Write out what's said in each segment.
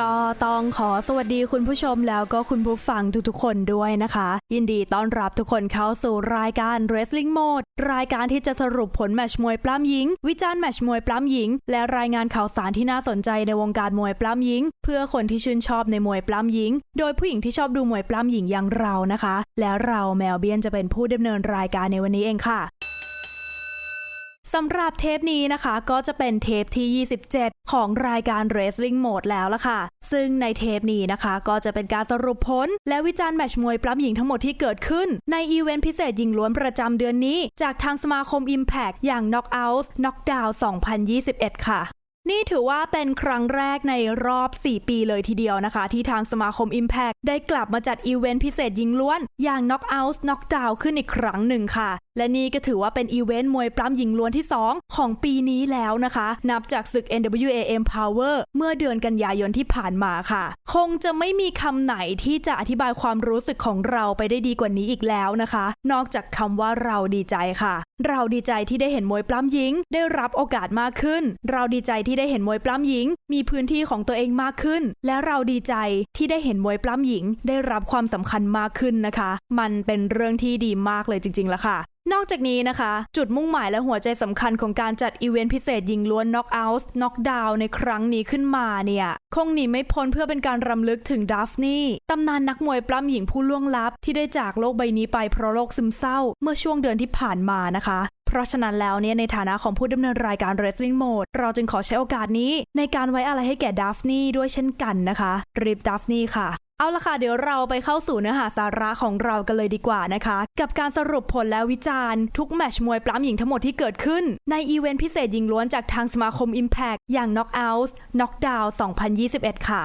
ก็ต้องขอสวัสดีคุณผู้ชมแล้วก็คุณผู้ฟังทุกๆคนด้วยนะคะ ยินดีต้อนรับทุกคนเข้าสู่รายการ Wrestling Mode รายการที่จะสรุปผลแมชมวยปล้ำหญิง วิจารณ์แมชมวยปล้ำหญิง และรายงานข่าวสารที่น่าสนใจในวงการมวยปล้ำหญิง เพื่อคนที่ชื่นชอบในมวยปล้ำหญิง โดยผู้หญิงที่ชอบดูมวยปล้ำหญิงอย่างเรานะคะ และเราแมวเบียนจะเป็นผู้ดำเนินรายการในวันนี้เองค่ะ สำหรับเทปนี้นะคะก็จะเป็นเทปที่ 27 ของรายการ Wrestling Mode แล้วล่ะค่ะ ซึ่งในเทปนี้นะคะก็จะเป็นการสรุปผล และวิจารณ์แมชมวยปล้ำหญิงทั้งหมดที่เกิดขึ้น ในอีเวนต์พิเศษหญิงล้วนประจำเดือนนี้ จากทางสมาคม Impact อย่าง Knockout Knockdown 2021 ค่ะนี่ถือว่าเป็นครั้งแรกในรอบ 4 ปีเลยทีเดียวนะคะ ที่ทางสมาคม Impact ได้กลับมาจัดอีเวนต์พิเศษยิงล้วน อย่าง Knockout Knockdown ขึ้นอีกครั้งหนึ่งค่ะ และนี่ก็ถือว่าเป็นอีเวนต์มวยปล้ำหญิงล้วนที่ 2 ของปีนี้แล้วนะคะ นับจากศึก NWA Empower เมื่อเดือนกันยายนที่ผ่านมาค่ะ คงจะไม่มีคำไหนที่จะอธิบายความรู้สึกของเราไปได้ดีกว่านี้อีกแล้วนะคะ นอกจากคำว่าเราดีใจค่ะ เราดีใจที่ได้เห็นมวยปล้ำหญิง ได้รับโอกาสมากขึ้น เราดีใจที่ได้เห็นมวยปล้ำหญิง มีพื้นที่ของตัวเองมากขึ้น และเราดีใจที่ได้เห็นมวยปล้ำหญิง ได้รับความสำคัญมากขึ้นนะคะ มันเป็นเรื่องที่ดีมากเลยจริงๆละค่ะนอกจากนี้นะคะ จุดมุ่งหมายและหัวใจสำคัญของการจัดอีเวนต์พิเศษยิงล้วน Knockout Knockdown ในครั้งนี้ขึ้นมาเนี่ย คงหนีไม่พ้นเพื่อเป็นการรำลึกถึงดัฟนี่ตำนานนักมวยปล้ำหญิงผู้ล่วงลับที่ได้จากโลกใบนี้ไปเพราะโรคซึมเศร้า เมื่อช่วงเดือนที่ผ่านมานะคะเพราะฉะนั้นแล้วเนี่ยในฐานะของผู้ดำเนินรายการ Wrestling Mode เราจึงขอใช้โอกาสนี้ในการไว้อะไรให้แก่ดัฟนี่ด้วยเช่นกันนะคะริบดัฟนี่ค่ะ เอาละค่ะเดี๋ยวเราไปเข้าสู่เนื้อหาสาระของเรากันเลยดีกว่านะคะ กับการสรุปผลและวิจารณ์ทุกแมชมวยปล้ำหญิงทั้งหมดที่เกิดขึ้น ในอีเวนต์พิเศษหญิงล้วนจากทางสมาคม Impact อย่าง Knockout Knockdown 2021 ค่ะ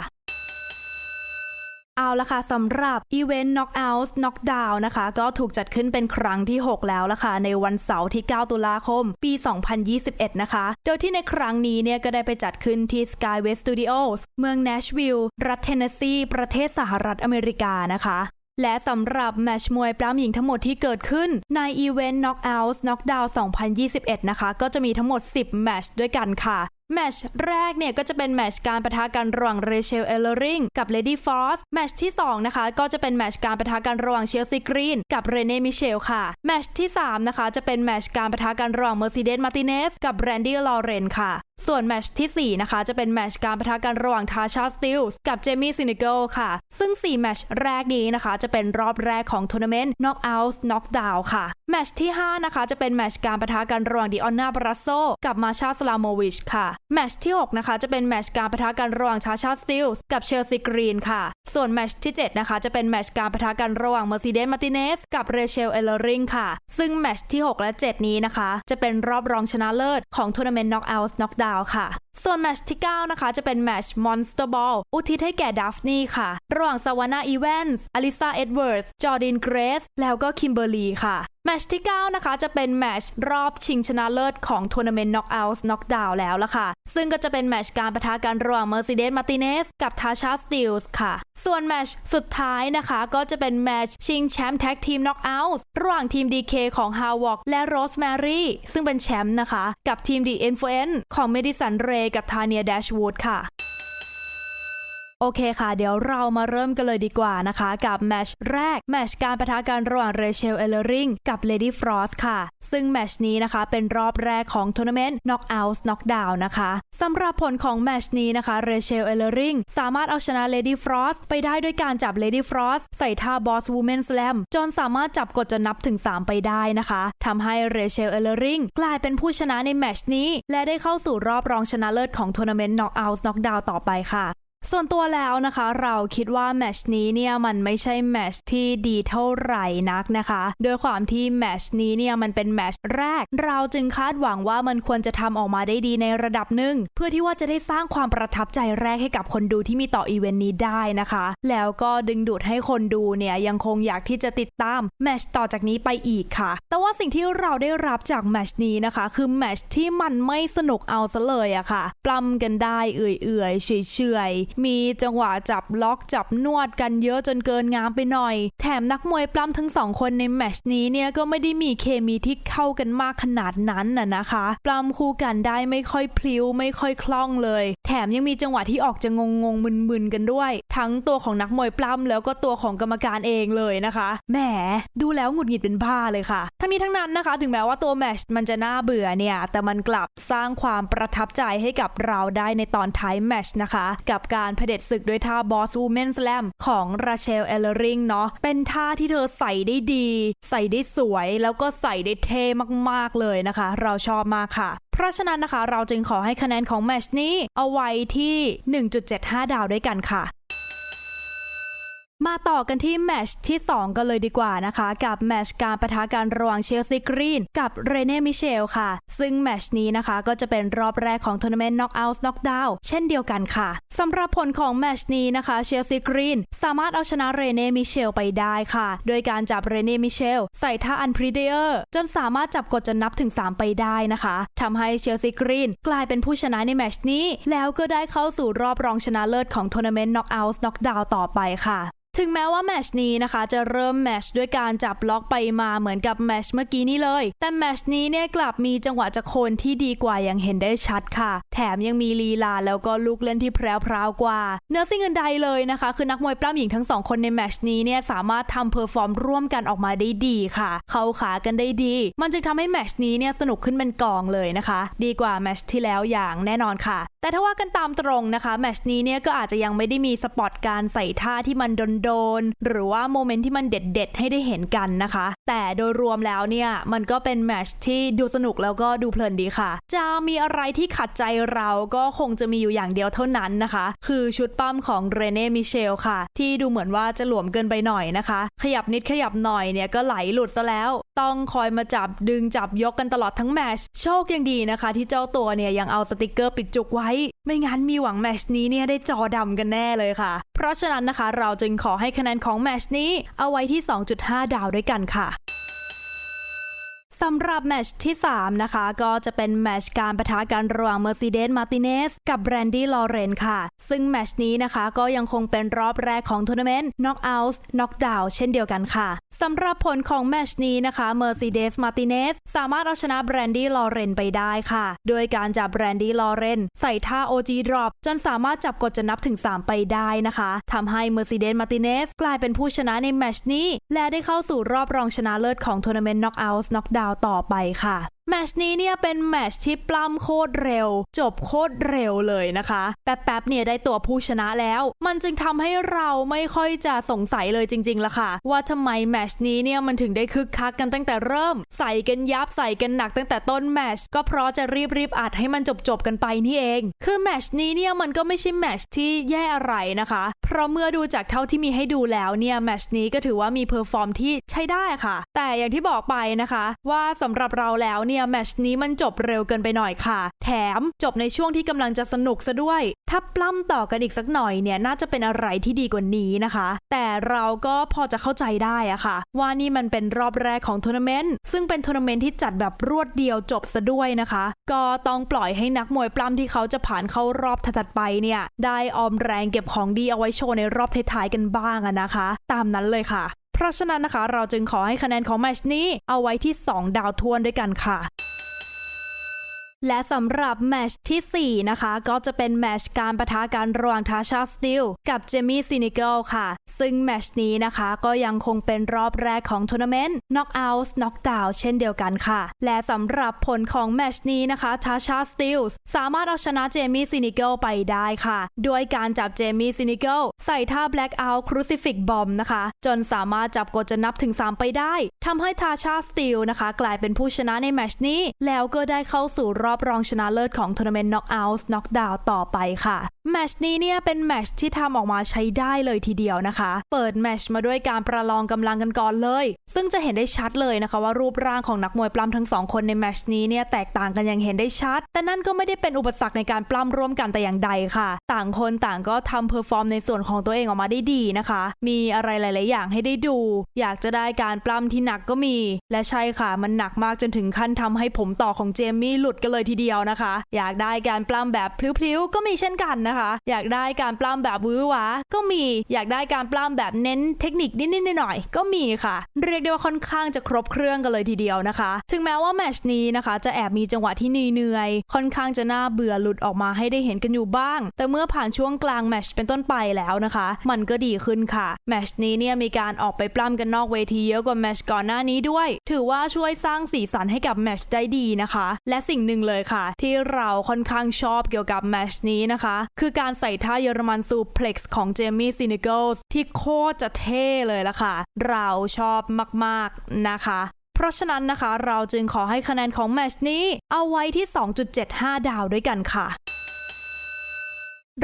เอาละค่ะสำหรับอีเวนต์ Knockout Knockdown นะคะ ก็ถูกจัดขึ้นเป็นครั้งที่ 6 แล้วละค่ะ ในวันเสาร์ที่ 9 ตุลาคม ปี 2021 นะคะ โดยที่ในครั้งนี้เนี่ย ก็ได้ไปจัดขึ้นที่ Skyway Studios เมือง Nashville รัฐเทนเนสซี ประเทศสหรัฐอเมริกานะคะและสำหรับแมชมวยปล้ำหญิงทั้งหมดที่เกิดขึ้นในอีเวนต์ Knockout Knockdown 2021 นะคะ ก็จะมีทั้งหมด 10 แมชด้วยกันค่ะ แมชแรกเนี่ยก็จะเป็นแมชการประทะกันระหว่างเรเชลเอลเลอริงกับเลดี้ฟอสแมชที่2นะคะก็จะเป็นแมชการประทะกันระหว่างเชลซีกรีนกับเรเน่มิเชลค่ะแมชที่3นะคะจะเป็นแมชการประทะกันระหว่างเมอร์เซเดสมาร์ติเนสกับแบรนดี้ลอเรนค่ะ ส่วนแมชที่ 4 นะคะ จะเป็นแมชการประทะกันระหว่างทาชาสติลส์กับเจมี่ซินิเกิลค่ะ ซึ่ง 4 แมชแรกนี้นะคะ จะเป็นรอบแรกของทัวร์นาเมนต์ Knockout Knockdown ค่ะ แมชที่ 5 นะคะ จะเป็นแมชการประทะกันระหว่างดิออนนาบรัสโซกับมาชาสลาโมวิชค่ะ แมชที่ 6 นะคะ จะเป็นแมชการประทะกันระหว่างทาชาสติลส์กับเชลซีกรีนค่ะ ส่วนแมชที่ 7 นะคะ จะเป็นแมชการประทะกันระหว่างเมอร์ซิเดสมาติเนสกับเรเชลเอลเลอริงค่ะ ซึ่งแมชที่ 6 และ 7 นี้นะคะ จะเป็นรอบรองชนะเลิศของทัวร์นาเมนต์น็อกเอาท์น็อกดาว Knockout Knockdown ค่ะ ส่วนแมชที่ 9 นะคะ จะเป็นแมช์ Monster Ball อุทิศให้แก่ดัฟนี่ค่ะ ระหว่างซาวาน่าอีแวนส์อลิซาเอ็ดเวิร์ดจอร์ดินเกรสแล้วก็คิมเบอร์ลีค่ะแมชที่ 9 นะคะ จะเป็นแมชรอบชิงชนะเลิศของทัวร์นาเมนต์ Knockout Knockdown แล้วล่ะค่ะ ซึ่งก็จะเป็นแมชการประทะกันระหว่างเมอร์เซเดสมาติเนสกับทาชาสติลส์ค่ะ ส่วนแมชสุดท้ายนะคะก็จะเป็นแมชชิงแชมป์แท็กทีม Knockout ระหว่างทีม DK ของฮาวอกและโรสแมรี่ซึ่งเป็นแชมป์นะคะ กับทีม The Influence ของเมดิสันเรย์กับทาเนียแดชวูดค่ะ โอเคค่ะ เดี๋ยวเรามาเริ่มกันเลยดีกว่านะคะ กับแมชแรกแมชการประทะกันระหว่างเรเชลเอลเลอริงกับเลดี้ฟรอสค่ะ ซึ่งแมชนี้นะคะ เป็นรอบแรกของทัวร์นาเมนต์ Knockout Knockdown นะคะสำหรับผลของแมชนี้นะคะเรเชลเอลเลอริงสามารถเอาชนะเลดี้ฟรอสไปได้ด้วยการจับเลดี้ฟรอสใส่ท่าบอสวูแมนสแลมจนสามารถจับกดจนนับถึง 3 ไปได้นะคะทำให้เรเชลเอลเลอริงกลายเป็นผู้ชนะในแมชนี้ และได้เข้าสู่รอบรองชนะเลิศของทัวร์นาเมนต์ Knockout Knockdown ต่อไปค่ะ ส่วนตัวแล้วนะคะเราคิดว่าแมชนี้เนี่ยมันไม่ใช่แมชที่ดีเท่าไหร่นักนะคะโดยความที่แมชนี้เนี่ยมันเป็นแมชแรก เราจึงคาดหวังว่ามันควรจะทำออกมาได้ดีในระดับหนึ่งเพื่อที่ว่าจะได้สร้างความประทับใจแรกให้กับคนดูที่มีต่ออีเวนต์นี้ได้นะคะ แล้วก็ดึงดูดให้คนดูเนี่ยยังคงอยากที่จะติดตามแมชต่อจากนี้ไปอีกค่ะ แต่ว่าสิ่งที่เราได้รับจากแมชนี้นะคะ คือแมชที่มันไม่สนุกเอาซะเลยอะค่ะปล้ำกันได้เอื่อยๆเฉยๆมีจังหวะจับล็อกจับนวดกันเยอะจนเกินงามไปหน่อย แถมนักมวยปล้ำทั้งสองคนในแมชนี้เนี่ยก็ไม่ได้มีเคมีที่เข้ากันมากขนาดนั้นน่ะนะคะ ปล้ำคู่กันได้ไม่ค่อยพลิ้วไม่ค่อยคล่องเลย แถมยังมีจังหวะที่ออกจะงงงมึนๆกันด้วยทั้งตัวของนักมวยปล้ำแล้วก็ตัวของกรรมการเองเลยนะคะ แหม ดูแล้วหงุดหงิดเป็นบ้าเลยค่ะ ทั้งนี้ทั้งนั้นนะคะ ถึงแม้ว่าตัวแมชมันจะน่าเบื่อเนี่ย แต่มันกลับสร้างความประทับใจให้กับเราได้ในตอนท้ายแมชนะคะ กับการเผด็จศึกด้วยท่าบอสวูแมนสแลมของราเชลเอลเลริงเนาะ เป็นท่าที่เธอใส่ได้ดี ใส่ได้สวย แล้วก็ใส่ได้เท่มากๆเลยนะคะ เราชอบมากค่ะเพราะฉะนั้นนะคะ เราจึงขอให้คะแนนของแมชนี้เอาไว้ที่ 1.75 ดาวด้วยกันค่ะ มาต่อกันที่แมชที่ 2 กันเลยดีกว่านะคะ กับแมชการประทะกันระหว่างเชลซีกรีนกับเรเน่มิเชลค่ะ ซึ่งแมชนี้นะคะก็จะเป็นรอบแรกของทัวร์นาเมนต์น็อกเอาท์น็อกดาวเช่นเดียวกันค่ะสำหรับผลของแมชนี้นะคะเชลซีกรีนสามารถเอาชนะเรเน่มิเชลไปได้ค่ะ โดยการจับเรเน่มิเชลใส่ท่าอันพรีเดอร์จนสามารถจับกดจนนับถึง 3 ไปได้นะคะทำให้เชลซีกรีนกลายเป็นผู้ชนะในแมชนี้ แล้วก็ได้เข้าสู่รอบรองชนะเลิศของทัวร์นาเมนต์น็อกเอาท์น็อกดาวต่อไปค่ะถึงแม้ว่าแมชนี้นะคะจะเริ่มแมชด้วยการจับล็อกไปมาเหมือนกับแมชเมื่อกี้นี้เลย แต่แมชนี้เนี่ยกลับมีจังหวะจะโคนที่ดีกว่าอย่างเห็นได้ชัดค่ะ แถมยังมีลีลาแล้วก็ลูกเล่นที่แพรวๆกว่า เนื้อสิ่งอื่นใดเลยนะคะ คือนักมวยปล้ำหญิงทั้งสองคนในแมชนี้เนี่ยสามารถทำเพอร์ฟอร์มร่วมกันออกมาได้ดีค่ะ เข้าขากันได้ดี มันจึงทำให้แมชนี้เนี่ยสนุกขึ้นเป็นกองเลยนะคะ ดีกว่าแมชที่แล้วอย่างแน่นอนค่ะ แต่ถ้าว่ากันตามตรงนะคะแมชนี้เนี่ยก็อาจจะยังไม่ได้มีสปอตการใส่ท่าที่มันดนโดน หรือว่าโมเมนต์ที่มันเด็ด ๆ ให้ได้เห็นกันนะคะ แต่โดยรวมแล้วเนี่ยมันก็เป็นแมชที่ดูสนุกแล้วก็ดูเพลินดีค่ะ จะมีอะไรที่ขัดใจเราก็คงจะมีอยู่อย่างเดียวเท่านั้นนะคะ คือชุดปั้มของเรเน่มิเชลค่ะ ที่ดูเหมือนว่าจะหลวมเกินไปหน่อยนะคะ ขยับนิดขยับหน่อยเนี่ยก็ไหลหลุดซะแล้ว ต้องคอยมาจับดึงจับยกกันตลอดทั้งแมชโชคยังดีนะคะ ที่เจ้าตัวเนี่ยยังเอาสติกเกอร์ปิดจุกไว้ ไม่งั้นมีหวังแมชนี้เนี่ยได้จอดำกันแน่เลยค่ะ เพราะฉะนั้นนะคะเราจึงขอให้คะแนนของแมชนี้เอาไว้ที่ 2.5 ดาวด้วยกันค่ะ สำหรับแมชที่ 3 นะคะ ก็จะเป็นแมชการประทะกันระหว่าง Mercedes Martinez กับแบรนดี้ลอเรนค่ะ ซึ่งแมชนี้นะคะก็ยังคงเป็นรอบแรกของทัวร์นาเมนต์ Knockout Knockdown เช่นเดียวกันค่ะสำหรับผลของแมชนี้นะคะ Mercedes Martinez สามารถเอาชนะแบรนดี้ลอเรนไปได้ค่ะ โดยการจับแบรนดี้ลอเรนใส่ท่า OG Drop จนสามารถจับกดจะนับถึง 3 ไปได้นะคะทำให้ Mercedes Martinez กลายเป็นผู้ชนะในแมชนี้ และได้เข้าสู่รอบรองชนะเลิศของทัวร์นาเมนต์าวต่อไปค่ะ แมชนี้เนี่ยเป็นแมชที่ปล้ำโคตรเร็ว จบโคตรเร็วเลยนะคะ แป๊บๆเนี่ยได้ตัวผู้ชนะแล้ว มันจึงทำให้เราไม่ค่อยจะสงสัยเลยจริงๆละค่ะ ว่าทำไมแมชนี้เนี่ยมันถึงได้คึกคักกันตั้งแต่เริ่ม ใส่กันยับใส่กันหนักตั้งแต่ต้นแมชก็เพราะจะรีบๆอัดให้มันจบๆกันไปนี่เอง คือแมชนี้เนี่ยมันก็ไม่ใช่แมชที่แย่อะไรนะคะ เพราะเมื่อดูจากเท่าที่มีให้ดูแล้วเนี่ยแมชนี้ก็ถือว่ามีเพอร์ฟอร์มที่ใช้ได้ค่ะ แต่อย่างที่บอกไปนะคะ ว่าสำหรับเราแล้วเนี่ยแมชนี้มันจบเร็วเกินไปหน่อยค่ะ แถมจบในช่วงที่กำลังจะสนุกซะด้วย ถ้าปล้ำต่อกันอีกสักหน่อยเนี่ยน่าจะเป็นอะไรที่ดีกว่านี้นะคะ แต่เราก็พอจะเข้าใจได้อะค่ะ ว่านี่มันเป็นรอบแรกของทัวร์นาเมนต์ซึ่งเป็นทัวร์นาเมนต์ที่จัดแบบรวดเดียวจบซะด้วยนะคะ ก็ต้องปล่อยให้นักมวยปล้ำที่เขาจะผ่านเข้ารอบถัดไปเนี่ยได้ออมแรงเก็บของดีเอาไว้โชว์ในรอบท้ายๆกันบ้างอะนะคะ ตามนั้นเลยค่ะ เพราะฉะนั้นนะคะเราจึงขอให้คะแนนของแมชนี้เอาไว้ที่ 2 ดาวทวนด้วยกันค่ะ และสำหรับแมชที่ 4 นะคะ ก็จะเป็นแมชการประทะกันระหว่างทาชาสติลกับเจมี่ซินิเกิลค่ะ ซึ่งแมชนี้นะคะก็ยังคงเป็นรอบแรกของทัวร์นาเมนต์ Knockout Knockdown เช่นเดียวกันค่ะ และสำหรับผลของแมชนี้นะคะทาชาสติลสามารถเอาชนะเจมี่ซินิเกิลไปได้ค่ะด้วยการจับเจมี่ซินิเกิลใส่ท่า Blackout Crucifix Bomb นะคะ จนสามารถจับกดจะนับถึง 3 ไปได้ทำให้ทาชาสติลนะคะ กลายเป็นผู้ชนะในแมชนี้แล้วก็ได้เข้าสู่รอบรองชนะเลิศของทัวร์นาเมนต์ Knockout Knockdown ต่อไปค่ะ แมชนี้เนี่ยเป็นแมชที่ทำออกมาใช้ได้เลยทีเดียวนะคะ เปิดแมชมาด้วยการประลองกำลังกันก่อนเลย ซึ่งจะเห็นได้ชัดเลยนะคะว่ารูปร่างของนักมวยปล้ำทั้งสองคนในแมชนี้เนี่ยแตกต่างกันอย่างเห็นได้ชัด แต่นั่นก็ไม่ได้เป็นอุปสรรคในการปล้ำร่วมกันแต่อย่างใดค่ะ ต่างคนต่างก็ทำเพอร์ฟอร์มในส่วนของตัวเองออกมาได้ดีนะคะ มีอะไรหลาย ๆ อย่างให้ได้ดู อยากจะได้การปล้ำที่หนักก็มี และใช่ค่ะมันหนักมากจนถึงขั้นทำให้ผมต่อของเจมี่หลุดกันเลยเลยทีเดียวนะคะ อยากได้การปล้ำแบบพลิ้วๆก็มีเช่นกันนะคะ อยากได้การปล้ำแบบวื้อวาก็มีอยากได้การปล้ำแบบเน้นเทคนิคนิดๆหน่อยๆก็มีค่ะ เรียกได้ว่าค่อนข้างจะครบเครื่องกันเลยทีเดียวนะคะ ถึงแม้ว่าแมชนี้นะคะ จะแอบมีจังหวะที่เหนื่อยๆค่อนข้างจะน่าเบื่อหลุดออกมาให้ได้เห็นกันอยู่บ้าง แต่เมื่อผ่านช่วงกลางแมชเป็นต้นไปแล้วนะคะ มันก็ดีขึ้นค่ะแมชนี้เนี่ยมีการออกไปปล้ำกันนอกเวทีเยอะกว่าแมชก่อนหน้านี้ด้วย ถือว่าช่วยสร้างสีสันให้กับแมชได้ดีนะคะ และสิ่งหนึ่งเลยค่ะ ที่เราค่อนข้างชอบเกี่ยวกับแมชนี้นะคะ คือการใส่ท่าเยอรมันซูเพล็กซ์ของเจมี่ซินิเกิลส์ที่โคตรจะเท่เลยละค่ะ เราชอบมากๆนะคะเพราะฉะนั้นนะคะเราจึงขอให้คะแนนของแมชนี้เอาไว้ที่ 2.75 ดาวด้วยกันค่ะ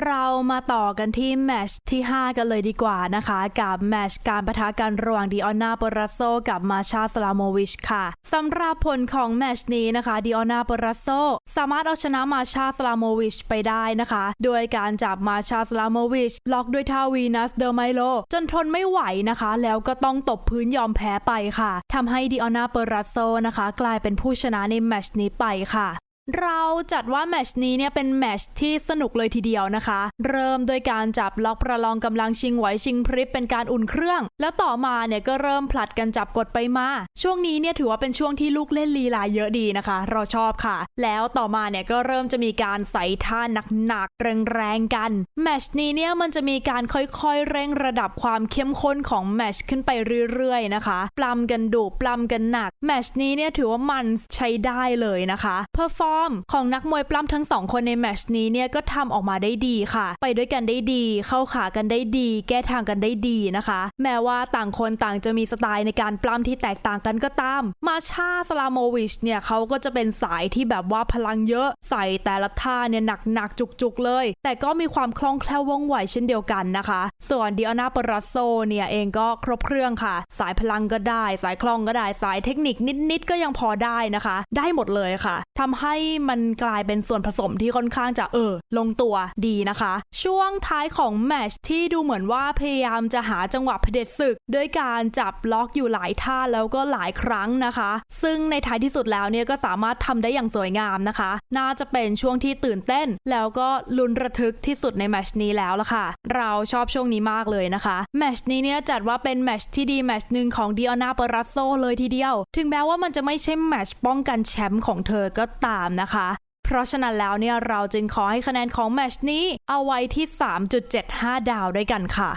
เรามาต่อกันที่แมชที่ 5 กันเลยดีกว่านะคะ กับแมชการประทะกันระหว่างดิออนาปรัสโซกับมาชาสลาโมวิชค่ะสำหรับผลของแมชนี้นะคะดิออนาปรัสโซสามารถเอาชนะมาชาสลาโมวิชไปได้นะคะ โดยการจับมาชาสลาโมวิชล็อกด้วยท่าวีนัสเดอร์ไมโล จนทนไม่ไหวนะคะ แล้วก็ต้องตบพื้นยอมแพ้ไปค่ะทำให้ดิออนาปรัสโซนะคะ กลายเป็นผู้ชนะในแมชนี้ไปค่ะ เราจัดว่าแมชนี้เนี่ยเป็นแมชที่สนุกเลยทีเดียวนะคะ เริ่มโดยการจับล็อกประลองกำลังชิงไหวชิงพริบเป็นการอุ่นเครื่อง แล้วต่อมาเนี่ยก็เริ่มผลัดกันจับกดไปมา ช่วงนี้เนี่ยถือว่าเป็นช่วงที่ลูกเล่นลีลาเยอะดีนะคะ เราชอบค่ะ แล้วต่อมาเนี่ยก็เริ่มจะมีการใส่ท่าหนักๆแรงๆกันแมชนี้เนี่ยมันจะมีการค่อยๆเร่งระดับความเข้มข้นของแมชขึ้นไปเรื่อยๆนะคะปล้ำกันดุปล้ำกันหนักแมชนี้เนี่ยถือว่ามันใช้ได้เลยนะคะเพอร์ฟอร์มของนักมวยปล้ำทั้งสองคนในแมชนี้เนี่ยก็ทำออกมาได้ดีค่ะ ไปด้วยกันได้ดี เข้าขากันได้ดี แก้ทางกันได้ดีนะคะ แม้ว่าต่างคนต่างจะมีสไตล์ในการปล้ำที่แตกต่างกันก็ตาม มาชาสลาโมวิชเนี่ยเขาก็จะเป็นสายที่แบบว่าพลังเยอะ ใส่แต่ละท่าเนี่ยหนักๆจุกๆเลย แต่ก็มีความคล่องแคล่วว่องไวเช่นเดียวกันนะคะ ส่วนดิออนาปรัสโซเนี่ยเองก็ครบเครื่องค่ะ สายพลังก็ได้ สายคล่องก็ได้ สายเทคนิคนิดๆก็ยังพอได้นะคะ ได้หมดเลยค่ะทำให้มันกลายเป็นส่วนผสมที่ค่อนข้างจะเออ ลงตัวดีนะคะ ช่วงท้ายของแมชที่ดูเหมือนว่าพยายามจะหาจังหวะเผด็จศึก ด้วยการจับล็อกอยู่หลายท่าแล้วก็หลายครั้งนะคะ ซึ่งในท้ายที่สุดแล้วเนี่ยก็สามารถทำได้อย่างสวยงามนะคะ น่าจะเป็นช่วงที่ตื่นเต้น แล้วก็ลุ้นระทึกที่สุดในแมชนี้แล้วละค่ะ เราชอบช่วงนี้มากเลยนะคะแมชนี้เนี่ยจัดว่าเป็นแมชที่ดีแมชหนึ่งของดิออนาเปรัสโซเลยทีเดียว ถึงแม้ว่ามันจะไม่ใช่แมชป้องกันแชมป์ของเธอก็ตามนะคะ เพราะฉะนั้นแล้วเนี่ยเราจึงขอให้คะแนนของแมชนี้เอาไว้ที่ 3.75 ดาวด้วยกันค่ะ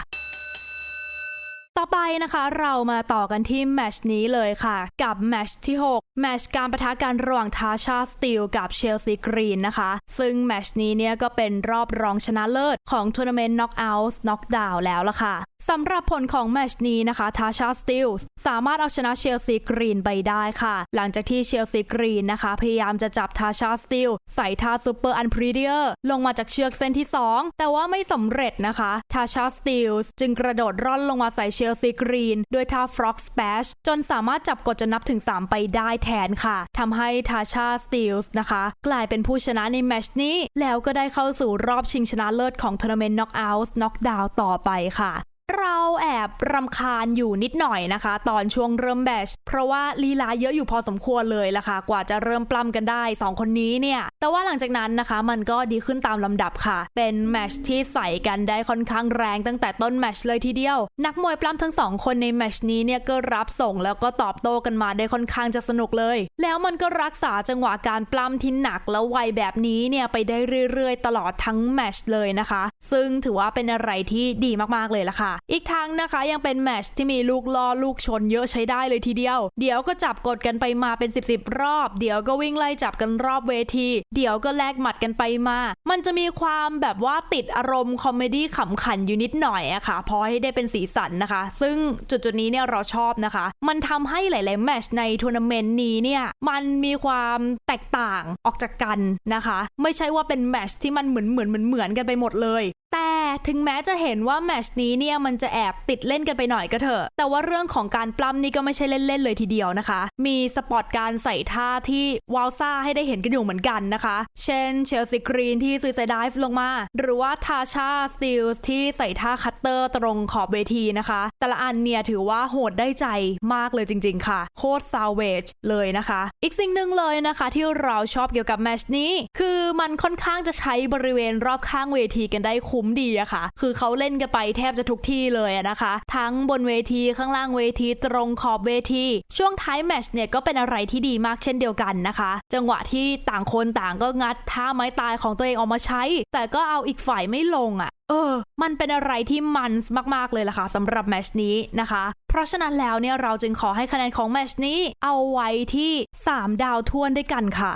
ต่อไปนะคะเรามาต่อกันที่แมชนี้เลยค่ะ กับแมชที่ 6 แมชการประทะกันระหว่างทาชาสตีลกับเชลซีกรีนนะคะ ซึ่งแมชนี้เนี่ยก็เป็นรอบรองชนะเลิศของทัวร์นาเมนต์น็อกเอาท์น็อกดาวน์แล้วล่ะค่ะสำหรับผลของแมชนี้นะคะทาชาสติลสามารถเอาชนะเชลซีกรีนไปได้ค่ะ หลังจากที่เชลซีกรีนนะคะ พยายามจะจับทาชาสติลใส่ท่าซูเปอร์อันพรีเดียร์ลงมาจากเชือกเส้นที่ 2 แต่ว่าไม่สำเร็จนะคะทาชาสติลจึงกระโดดร่อนลงมาใส่เชลลซีกรีนด้วยท่าฟร็อกสเปชจนสามารถจับกดจนนับถึง 3 ไปได้แทนค่ะทำให้ทาชาสติลส์นะคะ กลายเป็นผู้ชนะในแมชนี้ แล้วก็ได้เข้าสู่รอบชิงชนะเลิศของทัวร์นาเมนต์น็อกเอาท์น็อกดาวน์ต่อไปค่ะ เราแอบรำคาญอยู่นิดหน่อยนะคะ ตอนช่วงเริ่มแบชเพราะว่าลีลาเยอะอยู่พอสมควรเลยล่ะค่ะ กว่าจะเริ่มปล้ำกันได้ 2 คนนี้เนี่ย แต่ว่าหลังจากนั้นนะคะ มันก็ดีขึ้นตามลำดับค่ะ เป็นแมชที่ใส่กันได้ค่อนข้างแรงตั้งแต่ต้นแมชเลยทีเดียว นักมวยปล้ำทั้งสองคนในแมชนี้เนี่ยก็รับส่งแล้วก็ตอบโต้กันมาได้ค่อนข้างจะสนุกเลย แล้วมันก็รักษาจังหวะการปล้ำที่หนักแล้วไวแบบนี้เนี่ยไปได้เรื่อยๆ ตลอดทั้งแมชเลยนะคะ ซึ่งถือว่าเป็นอะไรที่ดีมากๆเลยล่ะค่ะอีกทั้งนะคะยังเป็นแมชที่มีลูกล่อลูกชนเยอะใช้ได้เลยทีเดียว เดี๋ยวก็จับกดกันไปมาเป็น 10บสรอบ เดี๋ยวก็วิ่งไล่จับกันรอบเวที เดี๋ยวก็แลกหมัดกันไปมา มันจะมีความแบบว่าติดอารมณ์คอมเมดี้ขำขันอยู่นิดหน่อยอะค่ะพอให้ได้เป็นสีสันนะคะ ซึ่งจุดจุดนี้เนี่ยเราชอบนะคะ มันทำให้หลาย ๆ แมชในทัวร์นาเมนต์นี้เนี่ยมันมีความแตกต่างออกจากกันนะคะ ไม่ใช่ว่าเป็นแมชที่มันเหมือนเหมือนเหมือนเหมือนกันไปหมดเลย แต่ถึงแม้จะเห็นว่าแมชนี้เนี่ยมันจะแอบติดเล่นกันไปหน่อยก็เถอะ แต่ว่าเรื่องของการปล้ำนี่ก็ไม่ใช่เล่นๆเลยทีเดียวนะคะ มีสปอตการใส่ท่าที่วาวซ่าให้ได้เห็นกันอยู่เหมือนกันนะคะ เช่นเชลซีกรีนที่ซุยไซดิฟลงมา หรือว่าทาชาสติลส์ที่ใส่ท่าคัตเตอร์ตรงขอบเวทีนะคะ แต่ละอันเนี่ยถือว่าโหดได้ใจมากเลยจริง ๆ ค่ะ โคตรซาวเวจเลยนะคะ อีกสิ่งหนึ่งเลยนะคะที่เราชอบเกี่ยวกับแมชนี้ คือมันค่อนข้างจะใช้บริเวณรอบข้างเวทีกันได้คุ้มดีอะค่ะ คือเขาเล่นกันไปแทบจะทุกที่เลยนะคะ ทั้งบนเวทีข้างล่างเวทีตรงขอบเวที ช่วงท้ายแมชเนี่ยก็เป็นอะไรที่ดีมากเช่นเดียวกันนะคะ จังหวะที่ต่างคนต่างก็งัดท่าไม้ตายของตัวเองออกมาใช้ แต่ก็เอาอีกฝ่ายไม่ลงอะเออ มันเป็นอะไรที่มันมาก ๆ เลยล่ะค่ะสำหรับแมชนี้นะคะ เพราะฉะนั้นแล้วเนี่ยเราจึงขอให้คะแนนของแมชนี้เอาไว้ที่ 3 ดาวท่วนด้วยกันค่ะ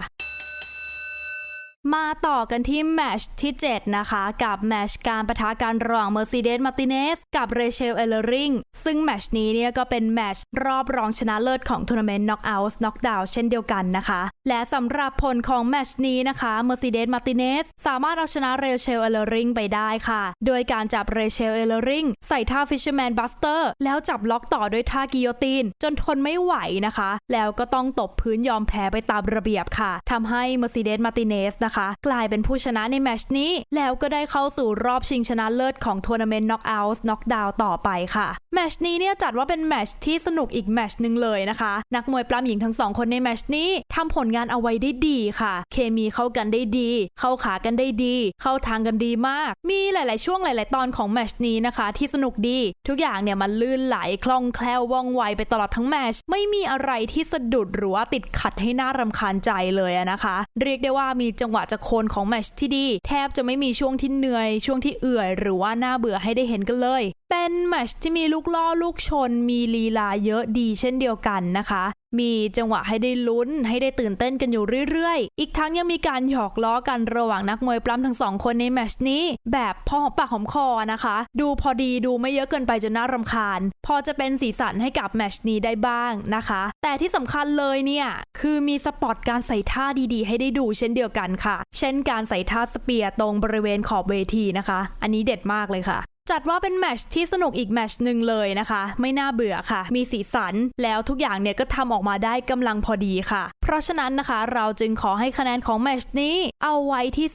มาต่อกันที่แมชที่ 7 นะคะ กับแมชการประทะกันระหว่าง Mercedes Martinez กับ Rachel Ellering ซึ่งแมชนี้เนี่ยก็เป็นแมชรอบรองชนะเลิศของทัวร์นาเมนต์ Knockout Knockdown เช่นเดียวกันนะคะ และสำหรับผลของแมชนี้นะคะ Mercedes Martinez สามารถเอาชนะ Rachel Ellering ไปได้ค่ะ โดยการจับ Rachel Ellering ใส่ท่า Fisherman Buster แล้วจับล็อกต่อด้วยท่ากิโยตินจนทนไม่ไหวนะคะ แล้วก็ต้องตบพื้นยอมแพ้ไปตามระเบียบค่ะทำให้ Mercedes Martinez นะคะกลายเป็นผู้ชนะในแมชนี้ แล้วก็ได้เข้าสู่รอบชิงชนะเลิศของทัวร์นาเมนต์ Knockout Knockdown ต่อไปค่ะแมชนี้เนี่ยจัดว่าเป็นแมชที่สนุกอีกแมชหนึ่งเลยนะคะ นักมวยปล้ำหญิงทั้งสองคนในแมชนี้ทำผลงานเอาไว้ได้ดีค่ะ เคมีเข้ากันได้ดี เข้าขากันได้ดี เข้าทางกันดีมาก มีหลาย ๆ ช่วงหลาย ๆ ตอนของแมชนี้นะคะ ที่สนุกดี ทุกอย่างเนี่ยมันลื่นไหลคล่องแคล่วว่องไวไปตลอดทั้งแมชไม่มีอะไรที่สะดุดหรือว่าติดขัดให้น่ารำคาญใจเลยอะนะคะ เรียกได้ว่ามีจังหวะจะโคนของแมชที่ดี แทบจะไม่มีช่วงที่เหนื่อย ช่วงที่เอื่อย หรือว่าน่าเบื่อให้ได้เห็นกันเลย เป็นแมชที่มีลูกล่อลูกชน มีลีลาเยอะดีเช่นเดียวกันนะคะ มีจังหวะให้ได้ลุ้นให้ได้ตื่นเต้นกันอยู่เรื่อยๆ อีกทั้งยังมีการหยอกล้อกันระหว่างนักมวยปล้ำทั้งสองคนในแมชนี้ แบบพอหอมปากหอมคอนะคะ ดูพอดีดูไม่เยอะเกินไปจนน่ารำคาญ พอจะเป็นสีสันให้กับแมชนี้ได้บ้างนะคะ แต่ที่สำคัญเลยเนี่ย คือมีสปอตการใส่ท่าดีๆ ให้ได้ดูเช่นเดียวกันค่ะ เช่นการใส่ท่าสเปียร์ตรงบริเวณขอบเวทีนะคะ อันนี้เด็ดมากเลยค่ะ จัดว่าเป็นแมชที่สนุกอีกแมชหนึ่งเลยนะคะ ไม่น่าเบื่อค่ะ มีสีสัน แล้วทุกอย่างเนี่ยก็ทำออกมาได้กำลังพอดีค่ะ เพราะฉะนั้นนะคะ เราจึงขอให้คะแนนของแมชนี้เอาไว้ที่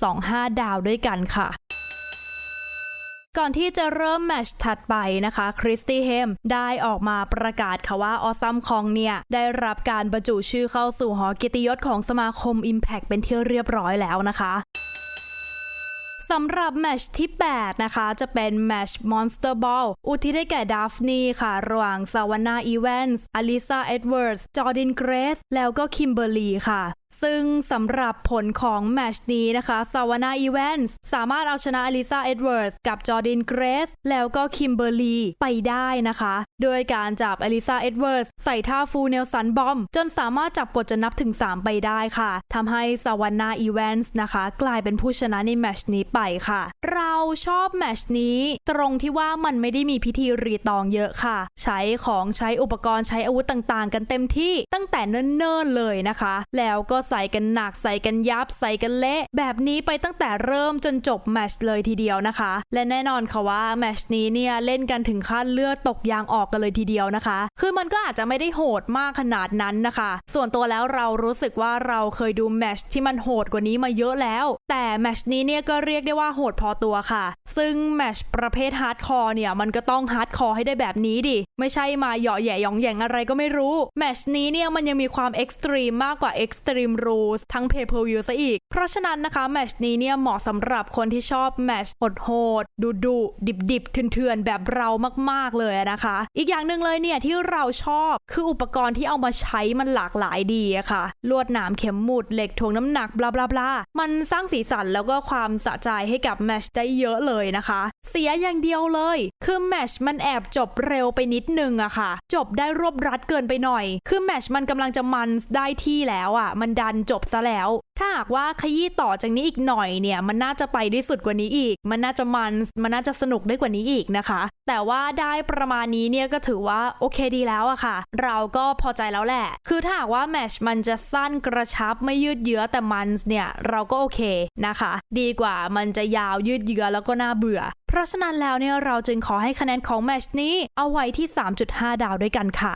3.25 ดาวด้วยกันค่ะก่อนที่จะเริ่มแมชถัดไปนะคะ คริสตี้เฮมได้ออกมาประกาศค่ะว่าออซัมคองเนี่ย ได้รับการบรรจุชื่อเข้าสู่หอกียรติยศของสมาคม Impact เป็นที่เรียบร้อยแล้วนะคะ สำหรับแมชที่ 8 นะคะ จะเป็นแมชมอนสเตอร์บอลอุทิศให้แก่ดัฟนีค่ะ ระหว่างซาวาน่าอีแวนส์อลิซาเอ็ดเวิร์ดจอร์ดินเกรส แล้วก็คิมเบอร์ลีค่ะ ซึ่งสำหรับผลของแมชนี้นะคะซาวานาอีแวนส์สามารถเอาชนะอลิซาเอ็ดเวิร์ดกับจอร์ดินเกรส แล้วก็คิมเบอร์ลีไปได้นะคะ โดยการจับอลิซาเอ็ดเวิร์ดใส่ท่าฟูเนลสันบอม จนสามารถจับกดจนนับถึง 3 ไปได้ค่ะทำให้ซาวานาอีแวนส์นะคะ กลายเป็นผู้ชนะในแมชนี้ไปค่ะ เราชอบแมชนี้ตรงที่ว่ามันไม่ได้มีพิธีรีตองเยอะค่ะ ใช้ของใช้อุปกรณ์ใช้อาวุธต่างๆ กันเต็มที่ตั้งแต่เนิ่นๆเลยนะคะ แล้วก็ใส่กันหนักใส่กันยับใส่กันเละ แบบนี้ไปตั้งแต่เริ่มจนจบแมชเลยทีเดียวนะคะ และแน่นอนค่ะว่าแมชนี้เนี่ยเล่นกันถึงขั้นเลือดตกยางออกกันเลยทีเดียวนะคะ คือมันก็อาจจะไม่ได้โหดมากขนาดนั้นนะคะ ส่วนตัวแล้วเรารู้สึกว่าเราเคยดูแมชที่มันโหดกว่านี้มาเยอะแล้ว แต่แมชนี้เนี่ยก็เรียกได้ว่าโหดพอตัวค่ะ ซึ่งแมชประเภทฮาร์ดคอร์เนี่ยมันก็ต้องฮาร์ดคอร์ให้ได้แบบนี้ดิ ไม่ใช่มาเหยาะแย่ยองแย่งอะไรก็ไม่รู้แมชนี้เนี่ยมันยังมีความเอ็กซ์ตรีมมากกว่าเอ็กซ์ตรีมรูสทั้งเพย์เพอร์วิวซะอีก เพราะฉะนั้นนะคะแมชนี้เนี่ยเหมาะสำหรับคนที่ชอบแมชโหดๆดุดุดิบดิบเถื่อนๆ แบบเรามากๆเลยนะคะ อีกอย่างหนึ่งเลยเนี่ยที่เราชอบคืออุปกรณ์ที่เอามาใช้มันหลากหลายดีอะค่ะ ลวดหนามเข็มหมุดเหล็กถ่วงน้ำหนักบลาบลาบลามันสร้างสีสันแล้วก็ความสะใจให้กับแมชได้เยอะเลยนะคะ เสียอย่างเดียวเลย คือแมชมันแอบจบเร็วไปนิดนึงอะค่ะ จบได้รวบรัดเกินไปหน่อย คือแมชมันกำลังจะมันได้ที่แล้วอะมันดันจบซะแล้วถ้าหากว่าขยี้ต่อจากนี้อีกหน่อยเนี่ย มันน่าจะไปได้สุดกว่านี้อีก มันน่าจะมัน มันน่าจะสนุกได้กว่านี้อีกนะคะ แต่ว่าได้ประมาณนี้เนี่ยก็ถือว่าโอเคดีแล้วอะค่ะ เราก็พอใจแล้วแหละ คือถ้าหากว่าแมชมันจะสั้นกระชับไม่ยืดเยื้อแต่มันเนี่ยเราก็โอเคนะคะ ดีกว่ามันจะยาวยืดเยื้อแล้วก็น่าเบื่อ เพราะฉะนั้นแล้วเนี่ยเราจึงขอให้คะแนนของแมชนี้เอาไว้ที่ 3.5 ดาวด้วยกันค่ะ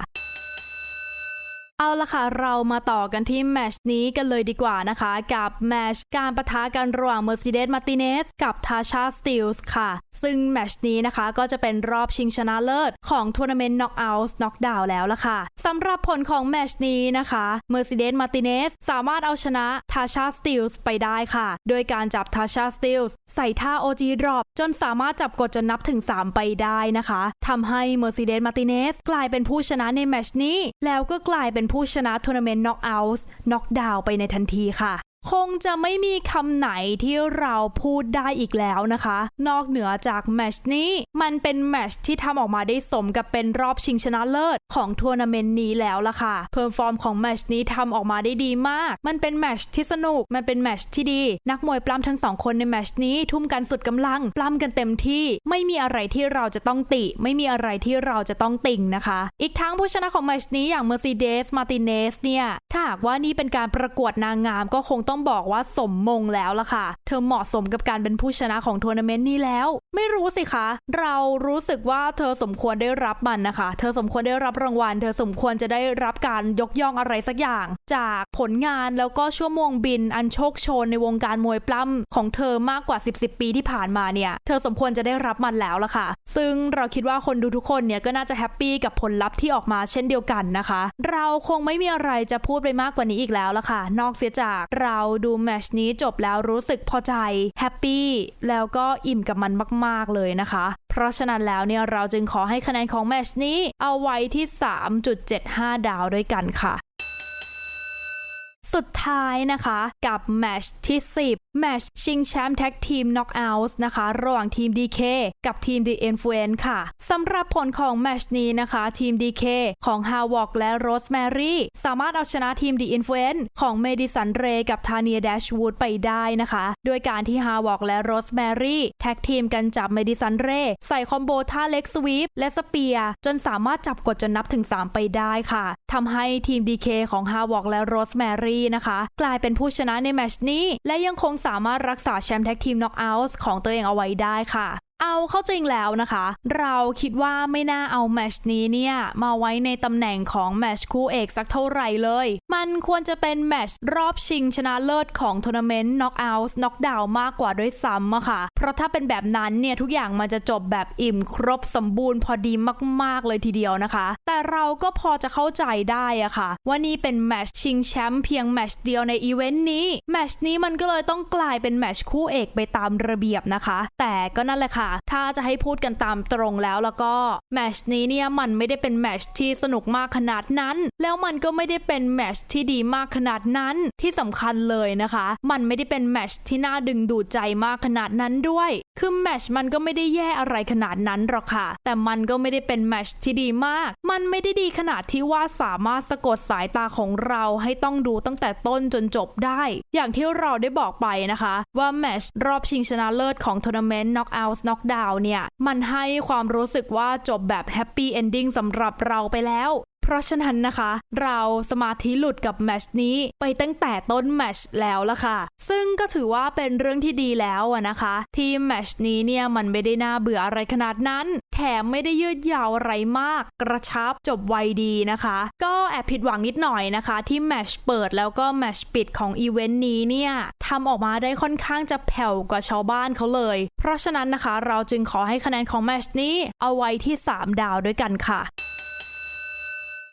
เอาละค่ะ เรามาต่อกันที่แมชนี้กันเลยดีกว่านะคะ กับแมชการประทะกันระหว่าง Mercedes Martinez กับ Tasha Steels ค่ะ ซึ่งแมชนี้นะคะก็จะเป็นรอบชิงชนะเลิศของทัวร์นาเมนต์ Knockout Knockdown แล้วละค่ะสำหรับผลของแมชนี้นะคะ Mercedes Martinez สามารถเอาชนะ Tasha Steels ไปได้ค่ะ โดยการจับ Tasha Steels ใส่ท่า OG Drop จนสามารถจับกดจนนับถึง 3 ไปได้นะคะทำให้ Mercedes Martinez กลายเป็นผู้ชนะในแมชนี้ แล้วก็กลายเป็นผู้ชนะทัวร์นาเมนต์น็อกเอาท์น็อกดาวไปในทันทีค่ะ คงจะไม่มีคำไหนที่เราพูดได้อีกแล้วนะคะ นอกเหนือจากแมชนี้มันเป็นแมชที่ทำออกมาได้สมกับเป็นรอบชิงชนะเลิศของทัวร์นาเมนต์นี้แล้วล่ะค่ะเพอร์ฟอร์มของแมชนี้ทำออกมาได้ดีมาก มันเป็นแมชที่สนุกมันเป็นแมชที่ดี นักมวยปล้ำทั้งสองคนในแมชนี้ทุ่มกันสุดกำลังปล้ำกันเต็มที่ ไม่มีอะไรที่เราจะต้องติ ไม่มีอะไรที่เราจะต้องติ่งนะคะ อีกทั้งผู้ชนะของแมชนี้อย่าง Mercedes Martinez เนี่ยถ้าหากว่านี่เป็นการประกวดนางงามก็คงต้องบอกว่าสมมงแล้วล่ะค่ะ เธอเหมาะสมกับการเป็นผู้ชนะของทัวร์นาเมนต์นี้แล้ว ไม่รู้สิคะ เรารู้สึกว่าเธอสมควรได้รับมันนะคะ เธอสมควรได้รับรางวัล เธอสมควรจะได้รับการยกย่องอะไรสักอย่าง จากผลงานแล้วก็ชั่วโมงบินอันโชคโชนในวงการมวยปล้ำของเธอมากกว่า 10 10 ปีที่ผ่านมาเนี่ย เธอสมควรจะได้รับมันแล้วล่ะค่ะ ซึ่งเราคิดว่าคนดูทุกคนเนี่ยก็น่าจะแฮปปี้กับผลลัพธ์ที่ออกมาเช่นเดียวกันนะคะ เราคงไม่มีอะไรจะพูดไปมากกว่านี้อีกแล้วล่ะค่ะ นอกเสียจากเราดูแมชนี้จบแล้วรู้สึกพอใจแฮปปี้แล้วก็อิ่มกับมันมากๆ เลยนะคะ เพราะฉะนั้นแล้วเนี่ยเราจึงขอให้คะแนนของแมชนี้เอาไว้ที่ 3.75 ดาวด้วยกันค่ะ สุดท้ายนะคะกับแมชที่ 10 แมชชิงแชมป์แท็กทีมน็อกเอาท์นะคะ ระหว่างทีม DK กับทีม The Influence ค่ะสำหรับผลของแมชนี้นะคะ ทีม DK ของ h a w o k และ Rosemary สามารถเอาชนะทีม The Influence ของ Madison Ray กับ Tania Dashwood ไปได้นะคะโดยการที่ h a w o k และ Rosemary แท็กทีมกันจับ Madison Ray ใส่คอมโบท่าเล็กสวีปและสเปียจนสามารถจับกดจนนับถึง 3 ไปได้ค่ะทำให้ทีม DK ของ h a w o k และโรสแมรี่ Rosemary นะคะ กลายเป็นผู้ชนะในแมชนี้ และยังคงสามารถรักษาแชมป์แท็กทีมน็อกเอาท์ของตัวเองเอาไว้ได้ค่ะ เอาเข้าจริงแล้วนะคะ เราคิดว่าไม่น่าเอาแมชนี้เนี่ย มาไว้ในตำแหน่งของแมชคู่เอกสักเท่าไหร่เลย มันควรจะเป็นแมชรอบชิงชนะเลิศของทัวร์นาเมนต์น็อกเอาท์น็อกดาวมากกว่าด้วยซ้ำอะค่ะ เพราะถ้าเป็นแบบนั้นเนี่ย ทุกอย่างมันจะจบแบบอิ่มครบสมบูรณ์พอดีมาก ๆ เลยทีเดียวนะคะ แต่เราก็พอจะเข้าใจได้อะค่ะ ว่านี่เป็นแมชชิงแชมป์เพียงแมชเดียวในอีเวนต์นี้แมชนี้มันก็เลยต้องกลายเป็นแมชคู่เอกไปตามระเบียบนะคะ แต่ก็นั่นแหละค่ะถ้าจะให้พูดกันตามตรงแล้วแล้วก็แมชนี้เนี่ยมันไม่ได้เป็นแมชที่สนุกมากขนาดนั้น แล้วมันก็ไม่ได้เป็นแมชที่ดีมากขนาดนั้นที่สำคัญเลยนะคะ มันไม่ได้เป็นแมชที่น่าดึงดูดใจมากขนาดนั้นด้วย คือแมชมันก็ไม่ได้แย่อะไรขนาดนั้นหรอกค่ะ แต่มันก็ไม่ได้เป็นแมชที่ดีมาก มันไม่ได้ดีขนาดที่ว่าสามารถสะกดสายตาของเราให้ต้องดูตั้งแต่ต้นจนจบได้ อย่างที่เราได้บอกไปนะคะ ว่าแมชรอบชิงชนะเลิศของทัวร์นาเมนต์ Knockout Knockdown เนี่ดาวเนี่ย มันให้ความรู้สึกว่าจบแบบแฮปปี้เอนดิ้งสำหรับเราไปแล้ว เพราะฉะนั้นนะคะ เราสมาธิหลุดกับแมชนี้ไปตั้งแต่ต้นแมชแล้วละค่ะ ซึ่งก็ถือว่าเป็นเรื่องที่ดีแล้วนะคะ ที่แมชนี้เนี่ยมันไม่ได้น่าเบื่ออะไรขนาดนั้น แถมไม่ได้ยืดยาวอะไรมาก กระชับจบไวดีนะคะ ก็แอบผิดหวังนิดหน่อยนะคะ ที่แมชเปิดแล้วก็แมชปิดของอีเวนต์นี้เนี่ยทำออกมาได้ค่อนข้างจะแผ่วกว่าชาวบ้านเขาเลย เพราะฉะนั้นนะคะ เราจึงขอให้คะแนนของแมชนี้เอาไว้ที่ 3 ดาวด้วยกันค่ะ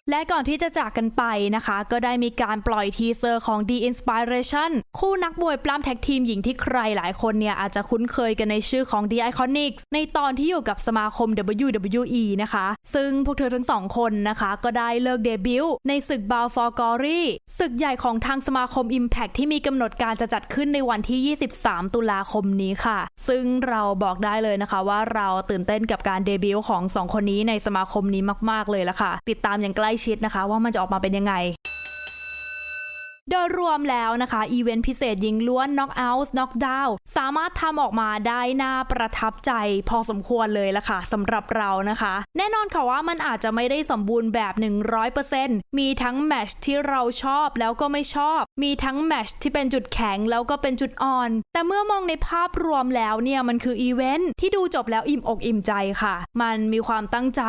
และก่อนที่จะจากกันไปนะคะ ก็ได้มีการปล่อยทีเซอร์ของ The Inspiration คู่นักมวยปล้ำแท็กทีมหญิงที่ใครหลายคนเนี่ยอาจจะคุ้นเคยกันในชื่อของ The Iconics ในตอนที่อยู่กับสมาคม WWE นะคะ ซึ่งพวกเธอทั้งสองคนนะคะ ก็ได้เลิกเดบิวต์ในศึก b a l f o r Glory ศึกใหญ่ของทางสมาคม Impact ที่มีกำหนดการจะจัดขึ้นในวันที่ 23 ตุลาคมนี้ค่ะ ซึ่งเราบอกได้เลยนะคะว่าเราตื่นเต้นกับการเดบิวต์ของสองคนนี้ในสมาคมนี้มาก ๆเลยละค่ะ ติดตามอย่างใกล้ชิดนะคะ ว่ามันจะออกมาเป็นยังไง โดยรวมแล้วนะคะอีเวนต์พิเศษยิงล้วน Knock Out Knock Down สามารถทำออกมาได้น่าประทับใจพอสมควรเลยละค่ะสำหรับเรานะคะ แน่นอนค่ะว่ามันอาจจะไม่ได้สมบูรณ์แบบ 100%มีทั้งแมชที่เราชอบแล้วก็ไม่ชอบ มีทั้งแมชที่เป็นจุดแข็งแล้วก็เป็นจุดอ่อน แต่เมื่อมองในภาพรวมแล้วเนี่ยมันคืออีเวนต์ที่ดูจบแล้วอิ่มอกอิ่มใจค่ะ มันมีความตั้งใจ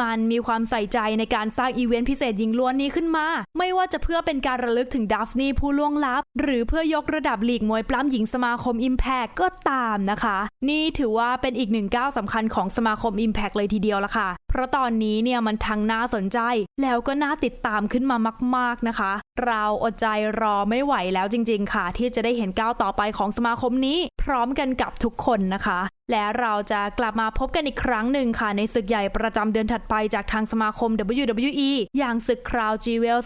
มันมีความใส่ใจในการสร้างอีเวนต์พิเศษยิงล้วนนี้ขึ้นมา ไม่ว่าจะเพื่อเป็นการระลึกถึงดัฟนี่ผู้ล่วงลับ หรือเพื่อยกระดับลีกมวยปล้ำหญิงสมาคม Impact ก็ตามนะคะ นี่ถือว่าเป็นอีกหนึ่งก้าวสำคัญของสมาคม Impact เลยทีเดียวละค่ะ เพราะตอนนี้เนี่ยมันทั้งน่าสนใจ แล้วก็น่าติดตามขึ้นมามาก ๆนะคะ เราอดใจรอไม่ไหวแล้วจริง ๆ ค่ะ ที่จะได้เห็นก้าวต่อไปของสมาคมนี้ พร้อมกันกับทุกคนนะคะ และเราจะกลับมาพบกันอีกครั้งหนึ่งค่ะ ในศึกใหญ่ประจำเดือนถัดไปจากทางสมาคม WWE อย่างศึกคราว g w e l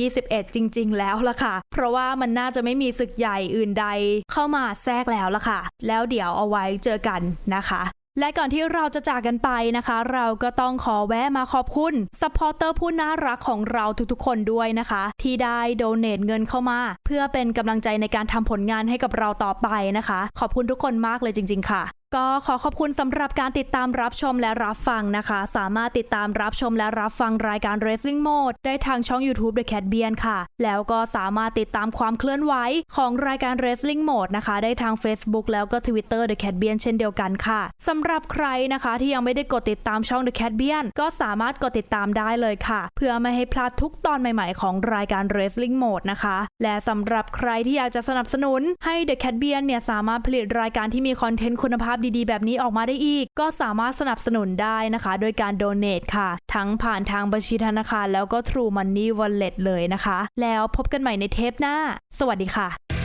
2021 จริง ๆ แล้วล่ะค่ะ เพราะว่ามันน่าจะไม่มีศึกใหญ่อื่นใด เข้ามาแทรกแล้วล่ะค่ะ แล้วเดี๋ยวเอาไว้เจอกันนะคะ และก่อนที่เราจะจากกันไปนะคะ เราก็ต้องขอแวะมาขอบคุณซัพพอร์เตอร์ผู้น่ารักของเราทุกๆ คนด้วยนะคะ ที่ได้โดเน a เงินเข้ามา เพื่อเป็นกำลังใจในการทำผลงานให้กับเราต่อไปนะคะ ขอบคุณทุกคนมากเลยจริง ๆ ค่ะ ก็ขอขอบคุณสำหรับการติดตามรับชมและรับฟังนะคะ สามารถติดตามรับชมและรับฟังรายการ Wrestling Mode ได้ทางช่อง YouTube The Cat b e a n ค่ะ แล้วก็สามารถติดตามความเคลื่อนไหวของรายการ Wrestling Mode นะคะ ได้ทาง Facebook แล้วก็ Twitter The Cat b e a n เช่นเดียวกันค่ะสำหรับใครนะคะที่ยังไม่ได้กดติดตามช่อง The Cat b e a n ก็สามารถกดติดตามได้เลยค่ะ เพื่อไม่ให้พลาดทุกตอนใหม่ๆ ของรายการ Wrestling Mode นะคะ และสำหรับใครที่อยากจะสนับสนุนให้ The Cat b e a n เนี่ยสามารถผลิตรายการที่มีคอนเทนต์คุณภาพดีๆ แบบนี้ออกมาได้อีก ก็สามารถสนับสนุนได้นะคะ โดยการโดเน a t ค่ะ ทั้งผ่านทางบัญชีธนาคารแล้วก็ True Money Wallet เลยนะคะ แล้วพบกันใหม่ในเทปหน้า สวัสดีค่ะ